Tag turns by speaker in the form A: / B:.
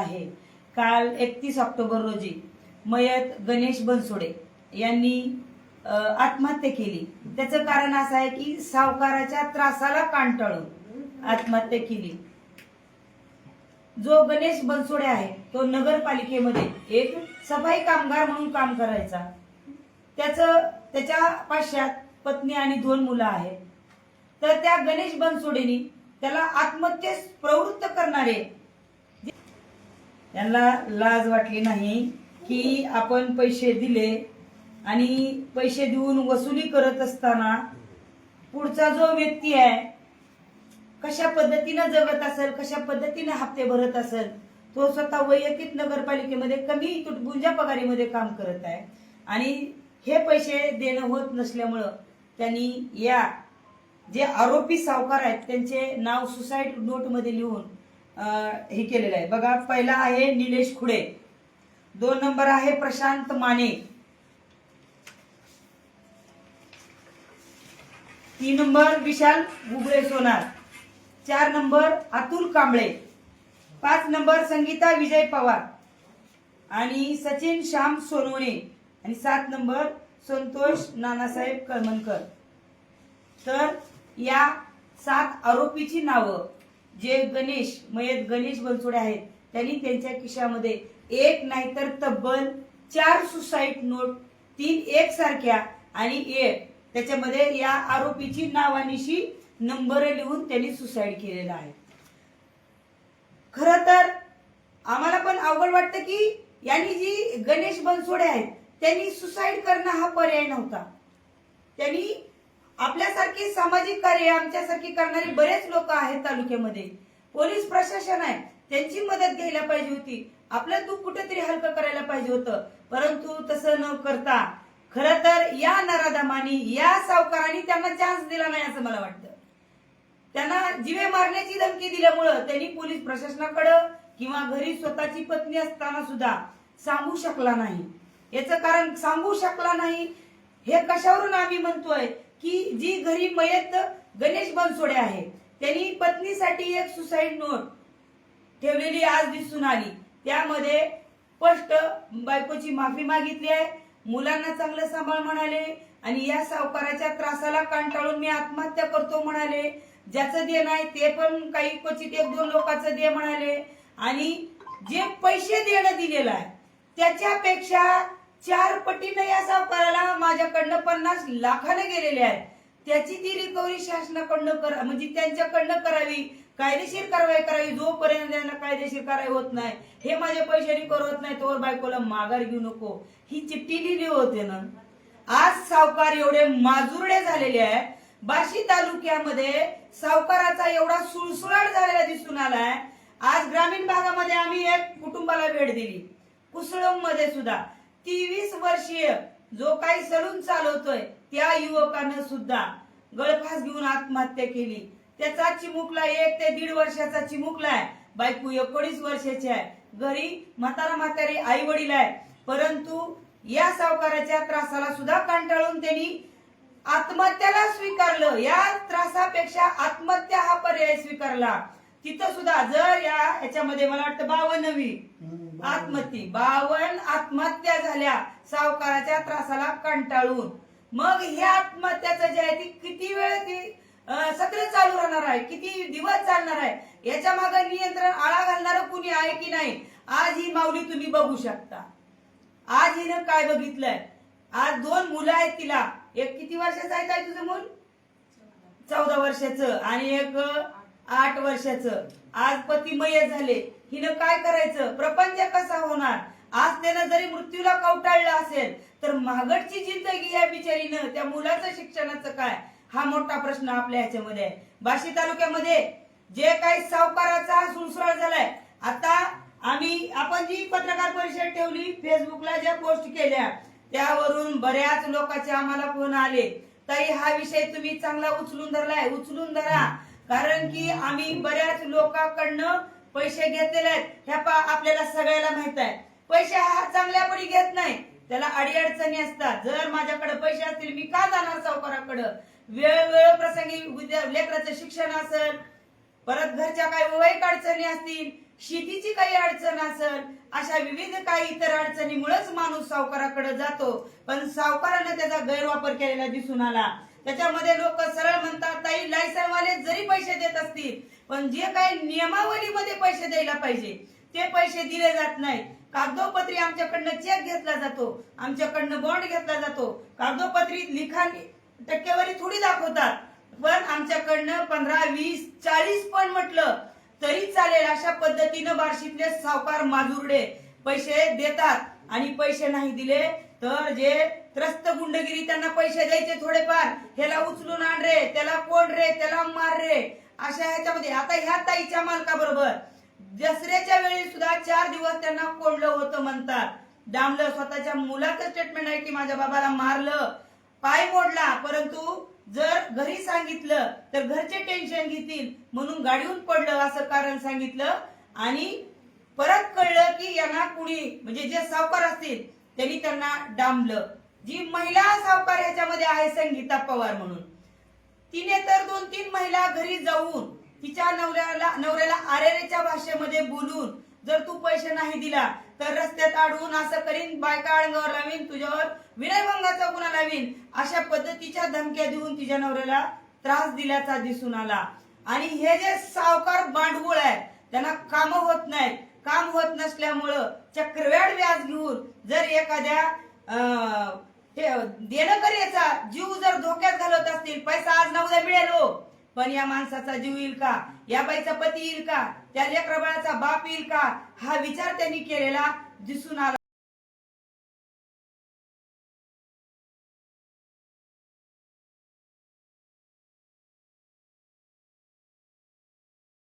A: आहे. काल एकतीस ऑक्टोबर रोजी मयत गणेश बनसोडे यांनी आत्महत्या केली. त्याचं कारण असं आहे की सावकाराच्या त्रासाला कांटाळून आत्महत्या केली. जो गणेश बनसोडे आहे तो नगरपालिकेमध्ये एक सफाई कामगार म्हणून काम करायचा. त्याचं त्याच्या पाश्चात पत्नी आणि दोन मुलं आहेत. तर त्या गणेश बनसोडेनी त्याला आत्महत्येस प्रवृत्त करणारे यांना लाज वाटली नाही की आपण पैसे दिले आणि पैसे देऊन वसुली करत असताना पुढचा जो व्यक्ती आहे कशा पद्धतीनं जगत असेल कशा पद्धतीनं हप्ते भरत असेल तो स्वतः वैयक्तिक नगरपालिकेमध्ये कमी तुटपुंजा पगारीमध्ये काम करत आहे. आणि हे पैसे देणं होत नसल्यामुळं त्यांनी या जे आरोपी सावकार आहेत त्यांचे नाव सुसाईड नोटमध्ये लिहून हे केलेलं आहे. बघा पहिला आहे निलेश खुडे. दोन नंबर आहे प्रशांत माने. तीन नंबर विशाल गुगळे सोनार. चार नंबर अतुल कांबळे. पाच नंबर संगीता विजय पवार. आणि सचिन श्याम सोनवणे. आणि सात नंबर संतोष नानासाहेब कळमनकर. तर या सात आरोपीची नावं. जे गणेश मयत गणेश बनसोडे आहेत त्यांनी त्यांच्या खिशामध्ये एक नाहीतर तब्बल चार सुसाईड नोट तीन एक सारख्या आणि एक. त्याच्यामध्ये या आरोपीची नावानिशी नंबर लिहून त्यांनी सुसाईड केलेला आहे. खर तर आम्हाला पण अवघड वाटतं की यांनी जी गणेश बनसोडे आहेत त्यांनी सुसाईड करणं हा पर्याय नव्हता. त्यांनी आपल्यासारखी सामाजिक कार्य आमच्यासारखी करणारी बरेच लोक आहेत तालुक्यामध्ये. पोलीस प्रशासन आहे त्यांची मदत घ्यायला पाहिजे होती. आपलं दुःख कुठेतरी हलकं करायला पाहिजे होतं. परंतु तसं न करता खर तर या नराधमानी या सावकारांनी त्यांना चान्स दिला नाही असं मला वाटतं. त्यांना जीवे मारण्याची धमकी दिल्यामुळं त्यांनी पोलीस प्रशासनाकडं किंवा घरी स्वतःची पत्नी असताना सुद्धा सांगू शकला नाही. याचं कारण सांगू शकला नाही हे कशावरून आम्ही म्हणतोय? की जी घरी मयत गणेश बनसोडे आहे त्यांनी पत्नीसाठी एक सुसाईड नोट ठेवलेली आज दिसून आली. त्यामध्ये स्पष्ट बायकोची माफी मागितली आहे मुलांना चांगलं सांभाळ म्हणाले आणि या सावकाराच्या त्रासाला कंटाळून मी आत्महत्या करतो म्हणाले. ज्याचं दे नाही ते पण काही क्वचित एक दोन लोकांचं दे म्हणाले. आणि जे पैसे देणं दिलेलं आहे त्याच्यापेक्षा चार पटीनं या सावकाराला माझ्याकडनं पन्नास लाखाने गेलेले आहेत. त्याची ती रिकव्हरी शासनाकडनं करा म्हणजे त्यांच्याकडनं करावी. कायदेशीर कारवाई करावी. जोपर्यंत त्यांना कायदेशीर कारवाई होत नाही हे माझे पैसे रिकव्हर होत नाही तोवर बायकोला माघार घेऊ नको. ही चिठ्ठी लिहिली होते ना. आज सावकार एवढे माजुरडे झालेले आहेत. बाशी तालुक्यामध्ये सावकाराचा एवढा सुळसुळाट झालेला दिसून आलाय. आज ग्रामीण भागामध्ये आम्ही एक कुटुंबाला भेट दिली. कुसळममध्ये सुद्धा. तेवीस वर्षीय जो काही सलून चालवतोय त्या युवकानं सुद्धा गळफास घेऊन आत्महत्या केली. त्याचा चिमुकला एक ते दीड वर्षाचा चिमुकला आहे. बायको एकोणीस वर्षाची आहे. घरी म्हातारा म्हातारी आई वडील आहे. परंतु या सावकाराच्या त्रासाला सुद्धा कंटाळून त्यांनी आत्महत्याला स्वीकारलं. या त्रासापेक्षा आत्महत्या हा पर्याय स्वीकारला. तिथं सुद्धा जर या याच्यामध्ये मला वाटतं बावन्नवी. आत्महत्या बावन आत्महत्या झाल्या सावकाराच्या त्रासाला कंटाळून. मग ह्या आत्महत्याचं जे आहे ती किती वेळ ती सत्र चालू राहणार आहे? किती दिवस चालणार आहे? याच्या मागे नियंत्रण आळा घालणार कुणी आहे की नाही? आज ही माऊली तुम्ही बघू शकता. आज हिनं काय बघितलंय? आज दोन मुलं आहेत तिला. एक किती वर्षाचं आहे काय तुझं मूल? चौदा वर्षाचं. आणि एक आठ वर्षाचं. आज पतिमय झाले. हिनं काय करायचं? प्रपंच कसा होणार? आज त्यानं जरी मृत्यूला कवटाळलं असेल तर महागडची जिंदगी या बिचारीनं त्या मुलाचं शिक्षणाचं काय? हा मोठा प्रश्न आपल्या ह्याच्यामध्ये आहे. बाशी तालुक्यामध्ये जे काही सावकाराचा सुळसुळ झालाय आता आम्ही आपण जी पत्रकार परिषद ठेवली फेसबुकला ज्या पोस्ट केल्या त्यावरून बऱ्याच लोकांचे आम्हाला फोन आले. ताई हा विषय तुम्ही चांगला उचलून धरलाय. उचलून धरा. कारण की आम्ही बऱ्याच लोकांकडनं पैसे घेतलेले आहेत. ह्या पा- आपल्याला सगळ्याला माहीत आहे. पैसे हा चांगल्यापडी घेत नाही. त्याला अडीअडचणी असतात. जर माझ्याकडे पैसे असतील मी का जाणार सावकाराकडे? वेळ वेळ प्रसंगी लेकराचं शिक्षण असेल परत घरच्या काही वैक अडचणी असतील शेतीची काही अडचण असेल अशा विविध काही इतर अडचणीमुळेच माणूस सावकाराकडे जातो. पण सावकारानं त्याचा गैरवापर केलेला दिसून आला. त्याच्यामध्ये लोक सरळ म्हणतात ताई लायसनवाले जरी पैसे देत असतील पण जे काही नियमावलीमध्ये पैसे द्यायला पाहिजे ते पैसे दिले जात नाहीत कागदोपत्री आमच्याकडनं चेक घेतला जातो आमच्याकडनं बॉन्ड घेतला जातो. कागदोपत्री लिखाण टक्केवारी थोडी दाखवतात पण आमच्याकडनं पंधरा वीस चाळीस पण म्हटलं तरी चालेल. अशा पद्धतीनं बार्शीतले सावकार माजुर्डे पैसे देतात आणि पैसे नाही दिले तर जे त्रस्त गुंडगिरी त्यांना पैसे द्यायचे थोडेफार ह्याला उचलून आण रे त्याला कोण रे त्याला मार रे अशा ह्याच्यामध्ये. आता ह्या ताईच्या मालकाबरोबर दसऱ्याच्या वेळी सुद्धा चार दिवस त्यांना कोंडलं होतं म्हणतात. डांबलं स्वतःच्या मुलाचं स्टेटमेंट आहे की माझ्या बाबाला मारलं. पाय मोडला परंतु जर घरी सांगितलं तर घरचे टेन्शन घेतील. म्हणून गाडीहून पडलं असं कारण सांगितलं. आणि परत कळलं की यांना कुणी म्हणजे जे सावकार असतील त्यांनी त्यांना डांबलं. जी महिला सावकार याच्यामध्ये आहे संगीता पवार म्हणून तिने तर दोन तीन महिला घरी जाऊन तिच्या नवऱ्याला नवऱ्याला आरेरेच्या भाषेमध्ये बोलून जर तू पैसे नाही दिला तर रस्त्यात अडवून असं करीन बायका अंगावर लावीन तुझ्यावर विनयभंगाचा गुन्हा लावीन अशा पद्धतीच्या धमक्या देऊन तिच्या नवऱ्याला त्रास दिल्याचा दिसून आला. आणि हे जे सावकार बांडगुळ आहे त्यांना काम होत नाहीत. काम होत नसल्यामुळं चक्रव्याड व्याज घेऊन जर एखाद्या अं, जीव जर धोक्यात घालत असतील पैसा आज ना उद्या मिळेल हो. पण या माणसाचा जीव येईल का? या बाईचा पती येईल का? त्या लेकरबाळाचा बाप येईल का? हा विचार त्यांनी केलेला दिसून आला.